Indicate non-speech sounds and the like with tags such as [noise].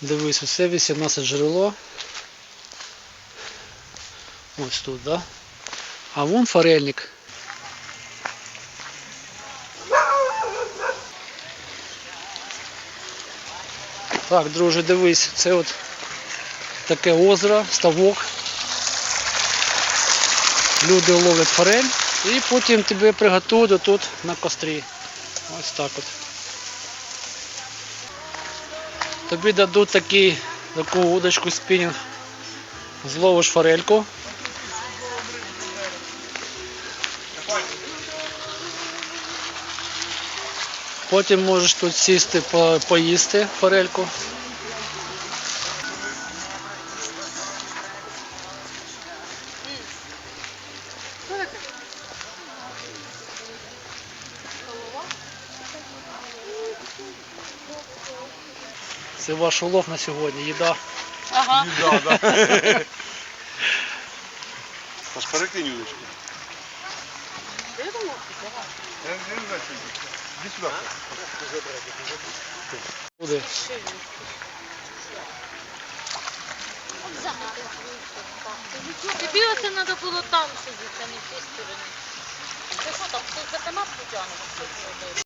Дивись, оце 18 джерело. Ось тут, да? А вон форельник. Так, друже, дивись, це от таке озеро, ставок. Люди ловлять форель і потім тебе приготують тут на кострі. Ось так от. Тобі дадуть такі, таку удочку спінінг. Зловиш форельку. Потім можеш тут сісти по- поїсти форельку. Це ваш улов на сьогодні, їда. Ага. Да, [laughs] да. Аж перекинь удочку. Я не знаю, що йде. Іди сюди. Буде. Тобі оце треба було там сидіти, а не в тій стороні. Ти що там, хтось за канат потягнув?